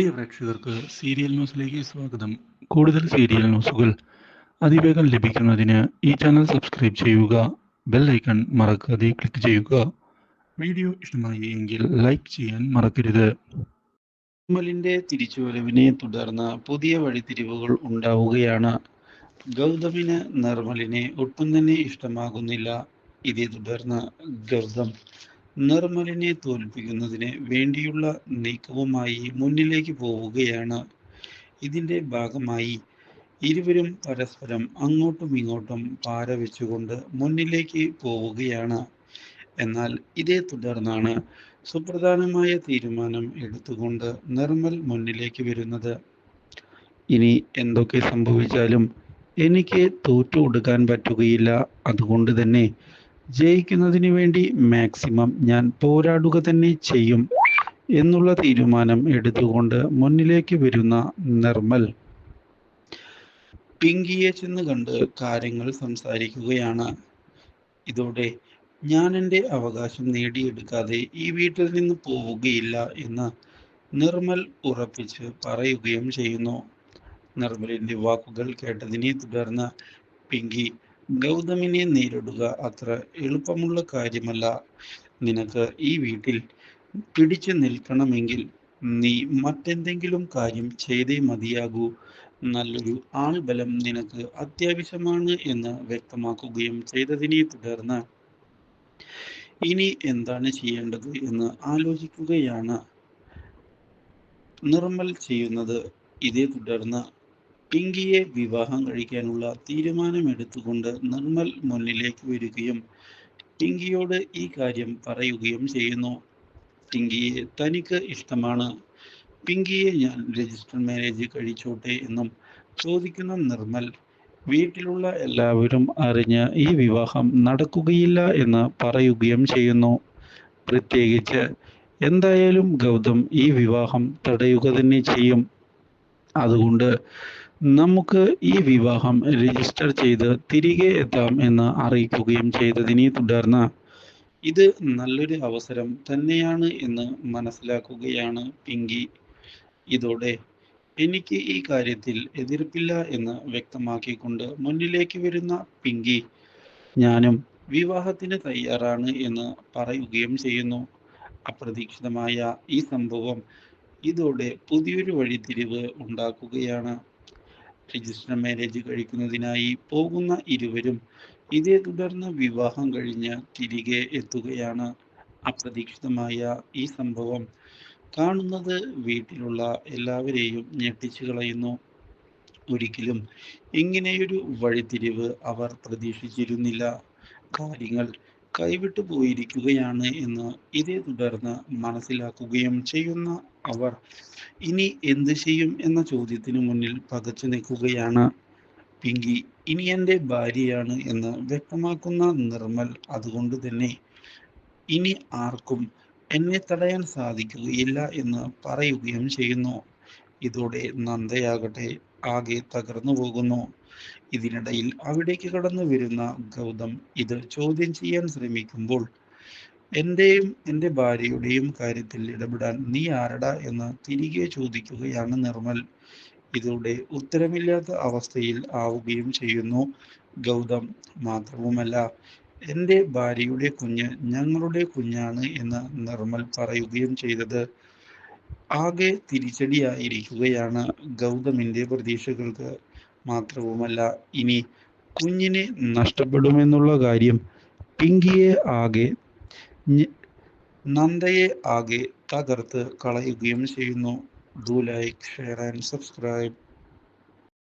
പ്രിയ പ്രേക്ഷകർക്ക് സീരിയൽ ന്യൂസിലേക്ക് സ്വാഗതം. കൂടുതൽ സീരിയൽ ന്യൂസുകൾ അതിവേഗം ലഭിക്കുന്നതിന് ഈ ചാനൽ സബ്സ്ക്രൈബ് ചെയ്യുക ബെൽ ഐക്കൺ മറക്കാതെ ക്ലിക്ക് ചെയ്യുക. വീഡിയോ ഇഷ്ടമായി എങ്കിൽ ലൈക്ക് ചെയ്യാൻ മറക്കരുത്. നിർമ്മലിന്റെ തിരിച്ചുവരവിനെ തുടർന്ന് പുതിയ വഴിത്തിരിവുകൾ ഉണ്ടാവുകയാണ്. ഗൗതമിന് നിർമ്മലിനെ ഒട്ടും തന്നെ ഇഷ്ടമാകുന്നില്ല. ഇതേ തുടർന്ന് ഗൗതം നിർമ്മലിനെ തോൽപ്പിക്കുന്നതിന് വേണ്ടിയുള്ള നീക്കവുമായി മുന്നിലേക്ക് പോവുകയാണ്. ഇതിന്റെ ഭാഗമായി ഇരുവരും പരസ്പരം അങ്ങോട്ടും ഇങ്ങോട്ടും പാര വെച്ചുകൊണ്ട് മുന്നിലേക്ക് പോവുകയാണ്. എന്നാൽ ഇതേ തുടർന്നാണ് സുപ്രധാനമായ തീരുമാനം എടുത്തുകൊണ്ട് നിർമ്മൽ മുന്നിലേക്ക് വരുന്നത്. ഇനി എന്തൊക്കെ സംഭവിച്ചാലും എനിക്ക് തോറ്റു കൊടുക്കാൻ പറ്റുകയില്ല. അതുകൊണ്ട് തന്നെ ജയിക്കുന്നതിന് വേണ്ടി മാക്സിമം ഞാൻ പോരാടുക തന്നെ ചെയ്യും എന്നുള്ള തീരുമാനം എടുത്തുകൊണ്ട് മുന്നിലേക്ക് വരുന്ന നിർമ്മൽ. പിങ്കിയെ ചെന്ന് കണ്ട് കാര്യങ്ങൾ സംസാരിക്കുകയാണ്. ഇതോടെ ഞാൻ എന്റെ അവകാശം നേടിയെടുക്കാതെ ഈ വീട്ടിൽ നിന്ന് പോവുകയില്ല എന്ന് നിർമ്മൽ ഉറപ്പിച്ച് പറയുകയും ചെയ്യുന്നു. നിർമ്മലിന്റെ വാക്കുകൾ കേട്ടതിനെ തുടർന്ന് പിങ്കി ഗൗതമിനെ നേരിടുക അത്ര എളുപ്പമുള്ള കാര്യമല്ല. നിനക്ക് ഈ വീട്ടിൽ പിടിച്ചു നിൽക്കണമെങ്കിൽ നീ മറ്റെന്തെങ്കിലും കാര്യം ചെയ്തേ മതിയാകൂ. നല്ലൊരു ആൾബലം നിനക്ക് അത്യാവശ്യമാണ് എന്ന് വ്യക്തമാക്കുകയും ചെയ്തതിനെ തുടർന്ന് ഇനി എന്താണ് ചെയ്യേണ്ടത് എന്ന് ആലോചിക്കുകയാണ് നിർമ്മൽ ചെയ്യുന്നത്. ഇതേ തുടർന്ന് പിങ്കിയെ വിവാഹം കഴിക്കാനുള്ള തീരുമാനമെടുത്തുകൊണ്ട് നിർമ്മൽ മുന്നിലേക്ക് വരികയും പിങ്കിയോട് ഈ കാര്യം പറയുകയും ചെയ്യുന്നു. പിങ്കിയെ തനിക്ക് ഇഷ്ടമാണ്. പിങ്കിയെ ഞാൻ രജിസ്റ്റർ മാരേജ് കഴിച്ചോട്ടെ എന്നും ചോദിക്കുന്ന നിർമ്മൽ വീട്ടിലുള്ള എല്ലാവരും അറിഞ്ഞ് ഈ വിവാഹം നടക്കുകയില്ല എന്ന് പറയുകയും ചെയ്യുന്നു. പ്രത്യേകിച്ച് എന്തായാലും ഗൗതം ഈ വിവാഹം തടയുക തന്നെ ചെയ്യും. അതുകൊണ്ട് നമുക്ക് ഈ വിവാഹം രജിസ്റ്റർ ചെയ്ത് തിരികെ എത്താം എന്ന് അറിയിക്കുകയും ചെയ്തതിനെ തുടർന്ന് ഇത് നല്ലൊരു അവസരം തന്നെയാണ് എന്ന് മനസ്സിലാക്കുകയാണ് പിങ്കി. ഇതോടെ എനിക്ക് ഈ കാര്യത്തിൽ എതിർപ്പില്ല എന്ന് വ്യക്തമാക്കിക്കൊണ്ട് മുന്നിലേക്ക് വരുന്ന പിങ്കി ഞാനും വിവാഹത്തിന് തയ്യാറാണ് എന്ന് പറയുകയും ചെയ്യുന്നു. അപ്രതീക്ഷിതമായ ഈ സംഭവം ഇതോടെ പുതിയൊരു വഴിത്തിരിവ് ഉണ്ടാക്കുകയാണ്. രജിസ്റ്റർ മാരേജ് കഴിക്കുന്നതിനായി പോകുന്ന ഇരുവരും ഇതേ തുടർന്ന് വിവാഹം കഴിഞ്ഞ് തിരികെ എത്തുകയാണ്. അപ്രതീക്ഷിതമായ ഈ സംഭവം കാണുന്നത് വീട്ടിലുള്ള എല്ലാവരെയും ഞെട്ടിച്ചു കളയുന്നു. ഒരിക്കലും ഇങ്ങനെയൊരു വഴിത്തിരിവ് അവർ പ്രതീക്ഷിച്ചിരുന്നില്ല. കാര്യങ്ങൾ കൈവിട്ടു പോയിരിക്കുകയാണ് എന്ന് ഇതേ തുടർന്ന് മനസ്സിലാക്കുകയും ചെയ്യുന്ന അവർ ഇനി എന്ത് ചെയ്യും എന്ന ചോദ്യത്തിന് മുന്നിൽ പകച്ചു നിൽക്കുകയാണ്. പിങ്കി ഇനി എന്റെ ഭാര്യയാണ് എന്ന് വ്യക്തമാക്കുന്ന നിർമ്മൽ അതുകൊണ്ട് തന്നെ ഇനി ആർക്കും എന്നെ തടയാൻ സാധിക്കുകയില്ല എന്ന് പറയുകയും ചെയ്യുന്നു. ഇതോടെ നന്ദയാകട്ടെ. ആകെ തകർന്നു പോകുന്നു. ഇതിനിടയിൽ അവിടേക്ക് കടന്നു വരുന്ന ഗൗതം ഇത് ചോദ്യം ചെയ്യാൻ ശ്രമിക്കുമ്പോൾ എന്റെയും എന്റെ ഭാര്യയുടെയും കാര്യത്തിൽ ഇടപെടാൻ നീ ആരടാ? എന്ന് തിരികെ ചോദിക്കുകയാണ് നിർമ്മൽ. ഇതോടെ ഉത്തരമില്ലാത്ത അവസ്ഥയിൽ ആവുകയും ചെയ്യുന്നു ഗൗതം. മാത്രവുമല്ല എന്റെ ഭാര്യയുടെ കുഞ്ഞ് ഞങ്ങളുടെ കുഞ്ഞാണ് എന്ന് നിർമ്മൽ പറയുകയും ചെയ്തത്. ആകെ തിരിച്ചടിയായിരിക്കുകയാണ് ഗൗതമിന്റെ പ്രതീക്ഷകൾക്ക് മാത്രവുമല്ല. ഇനി കുഞ്ഞിനെ നഷ്ടപ്പെടുമെന്നുള്ള കാര്യം പിങ്കിയെ ആകെ നന്ദയെ ആകെ തകർത്ത് കളയുകയും ചെയ്യുന്നു. Do like share and subscribe